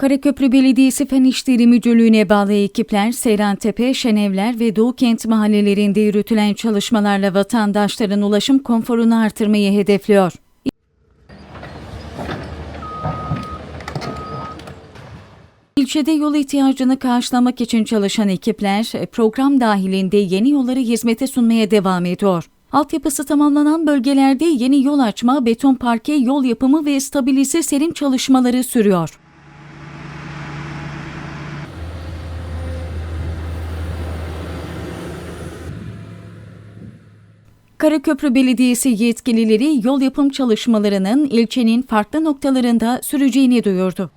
Karaköprü Belediyesi Fen İşleri Müdürlüğü'ne bağlı ekipler Seyrantepe, Şenevler ve Doğu Kent mahallelerinde yürütülen çalışmalarla vatandaşların ulaşım konforunu artırmayı hedefliyor. İlçede yol ihtiyacını karşılamak için çalışan ekipler program dahilinde yeni yolları hizmete sunmaya devam ediyor. Altyapısı tamamlanan bölgelerde yeni yol açma, beton parke, yol yapımı ve stabilize serim çalışmaları sürüyor. Karaköprü Belediyesi yetkilileri yol yapım çalışmalarının ilçenin farklı noktalarında süreceğini duyurdu.